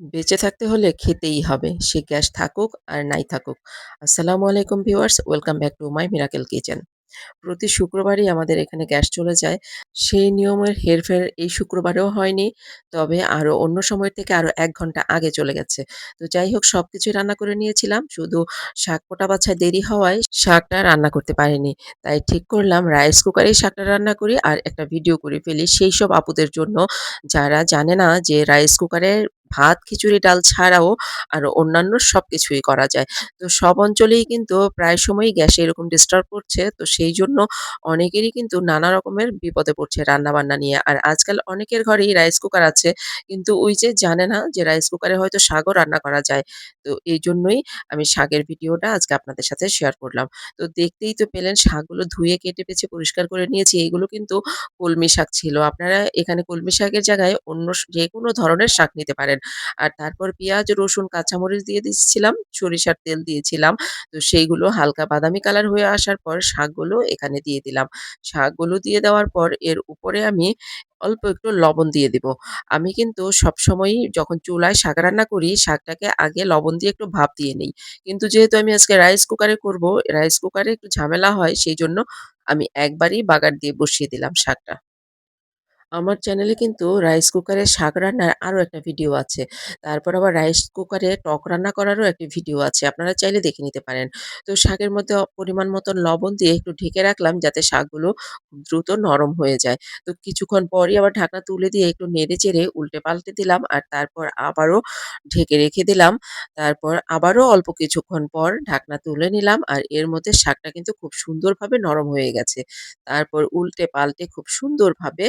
বেঁচে থাকতে হলে খেতেই হবে। সে গ্যাস থাকুক আর নাই থাকুক। আসসালামু আলাইকুম viewers, welcome back to my miracle kitchen. প্রতি শুক্রবারই আমাদের এখানে গ্যাস চলে যায়। সেই নিয়মের হেরফের এই শুক্রবারেও হয়নি। তবে আরও অন্য সময় থেকে আরও এক ঘণ্টা আগে চলে গেছে। তো যাই হোক সব কিছুই রান্না করে নিয়েছিলাম। শুধু শাক কোটা বাছায় দেরি হওয়ায় শাকটা রান্না করতে পারিনি। তাই ঠিক করলাম রাইস কুকারেই শাকটা রান্না করি আর একটা ভিডিও করে ফেলি সেই সব আপুদের জন্য যারা জানে না যে রাইস কুকারে ভাত, খিচুড়ি, ডাল ছাড়াও আরও অন্যান্য সব কিছুই করা যায়। তো সব অঞ্চলেই কিন্তু প্রায় সময়ই গ্যাসে এরকম ডিস্টার্ব করছে। তো সেই জন্য অনেকেরই কিন্তু নানা রকমের বিপদে পড়ছে রান্নাবান্না নিয়ে। আর আজকাল অনেকের ঘরেই রাইস কুকার আছে। কিন্তু ওই যে জানে না যে রাইস কুকারে হয়তো শাকও রান্না করা যায়। তো এই জন্যই আমি শাকের ভিডিওটা আজকে আপনাদের সাথে শেয়ার করলাম। তো দেখতেই তো পেলেন শাকগুলো ধুয়ে কেটে বেছে পরিষ্কার করে নিয়েছি। এগুলো কিন্তু কলমি শাক ছিল। আপনারা এখানে কলমি শাকের জায়গায় অন্য যে কোনো ধরনের শাক নিতে পারেন। আর তারপর পেঁয়াজ, রসুন, কাঁচামরিচ দিয়ে দিচ্ছিলাম, সরিষার তেল দিয়েছিলাম। তো সেইগুলো হালকা বাদামি কালার হয়ে আসার পর শাকগুলো এখানে দিয়ে দিলাম। শাকগুলো দিয়ে দেওয়ার পর এর উপরে আমি অল্প একটু লবণ দিয়ে দিব। আমি কিন্তু সবসময়ই যখন চুলায় শাক রান্না করি, শাকটাকে আগে লবণ দিয়ে একটু ভাপ দিয়ে নিই কিন্তু যেহেতু আমি আজকে রাইস কুকারে করব, রাইস কুকারে একটু ঝামেলা হয় সেই জন্য আমি একবারই বাগার দিয়ে বসিয়ে দিলাম শাকটা। আমার চ্যানেলে কিন্তু রাইস কুকারে শাক রান্নার আরও একটা ভিডিও আছে। তারপর আবার রাইস কুকারে টক রান্না করারও একটি ভিডিও আছে। আপনারা চাইলে দেখে নিতে পারেন। তো শাকের মধ্যে পরিমাণ মতন লবণ দিয়ে একটু ঢেকে রাখলাম যাতে শাকগুলো দ্রুত নরম হয়ে যায়। তো কিছুক্ষণ পরই আবার ঢাকনা তুলে দিয়ে একটু নেড়ে-চেড়ে উল্টে-পাল্টে দিলাম আর তারপর আবারও ঢেকে রেখে দিলাম। তারপর আবারও অল্প কিছুক্ষণ পর ঢাকনা তুলে নিলাম আর এর মধ্যে শাকটা কিন্তু খুব সুন্দরভাবে নরম হয়ে গেছে। তারপর উল্টে-পাল্টে খুব সুন্দরভাবে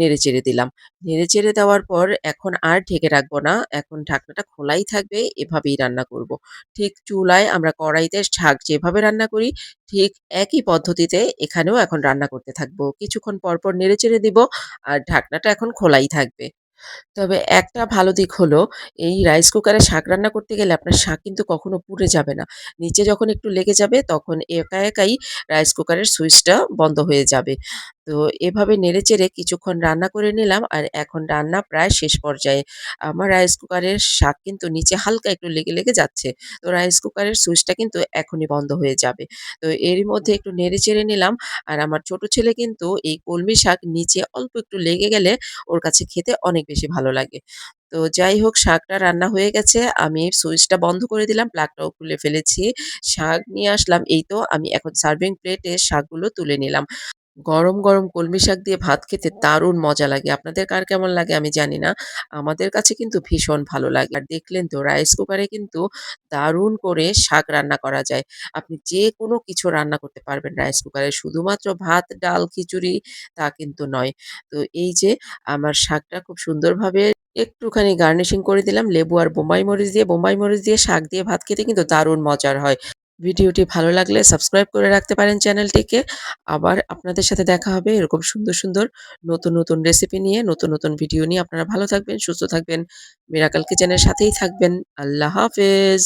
নেড়েচেড়ে দিলাম। নেড়েচেড়ে দেওয়ার পর এখন আর ঢেকে রাখব না। এখন ঢাকনাটা খোলাই থাকবে, এভাবেই রান্না করব। ঠিক চুলায় আমরা কড়াইতে শাক যেভাবে রান্না করি, ঠিক একই পদ্ধতিতে এখানেও এখন রান্না করতে থাকব। কিছুক্ষণ পর, পর নেড়েচেড়ে দিব আর ঢাকনাটা এখন খোলাই থাকবে। তবে একটা ভালো দিক হলো, এই রাইস কুকারে শাক রান্না করতে গেলে আপনার শাক কিন্তু কখনো পুড়ে যাবে না। নিচে যখন একটু লেগে যাবে তখন একা একাই রাইস কুকারের সুইচটা বন্ধ হয়ে যাবে। তো এভাবে নেড়েচেড়ে কিছুক্ষণ রান্না করে নিলাম আর এখন রান্না প্রায় শেষ পর্যায়ে। আমার রাইস কুকারের শাক কিন্তু নিচে হালকা একটু লেগে, লেগে যাচ্ছে। তো রাইস কুকারের সুইচটা কিন্তু এখনই বন্ধ হয়ে যাবে। তো এরই মধ্যে একটু নেড়েচেড়ে নিলাম আর আমার ছোট ছেলে কিন্তু এই কলমি শাক নিচে অল্প একটু লেগে গেলে ওর কাছে খেতে অনেক বেশি ভালো লাগে। তো যাই হোক শাকটা রান্না হয়ে গেছে। আমি সুইচটা বন্ধ করে দিলাম, প্লাগটাও খুলে ফেলেছি। শাক নিয়ে আসলাম। এই তো আমি এখন সার্ভিং প্লেটে শাকগুলো তুলে নিলাম। গরম, গরম কলমি শাক দিয়ে ভাত খেতে দারুণ মজা লাগে। আপনাদের কার কেমন লাগে আমি জানি না। আমাদের কাছে কিন্তু ভীষণ ভালো লাগে। আর দেখলেন তো রাইস কুকারে কিন্তু দারুণ করে শাক রান্না করা যায়। আপনি যেকোনো কিছু রান্না করতে পারবেন রাইস কুকারে। শুধুমাত্র ভাত, ডাল, খিচুড়ি তা কিন্তু নয়। তো এই যে আমার শাকটা খুব সুন্দরভাবে একটুখানি গার্নিশিং করে দিলাম লেবু আর বোম্বাই মরিচ দিয়ে। বোম্বাই মরিচ দিয়ে শাক দিয়ে ভাত খেতে কিন্তু দারুণ মজার হয়। ভিডিওটি ভালো লাগলে সাবস্ক্রাইব করে রাখতে পারেন চ্যানেলটিকে। আবার আপনাদের সাথে দেখা হবে এরকম সুন্দর, সুন্দর নতুন, নতুন রেসিপি নিয়ে, নতুন, নতুন ভিডিও নিয়ে। আপনারা ভালো থাকবেন, সুস্থ থাকবেন। মিরাকাল কিচেনের সাথেই থাকবেন। আল্লাহ হাফেজ।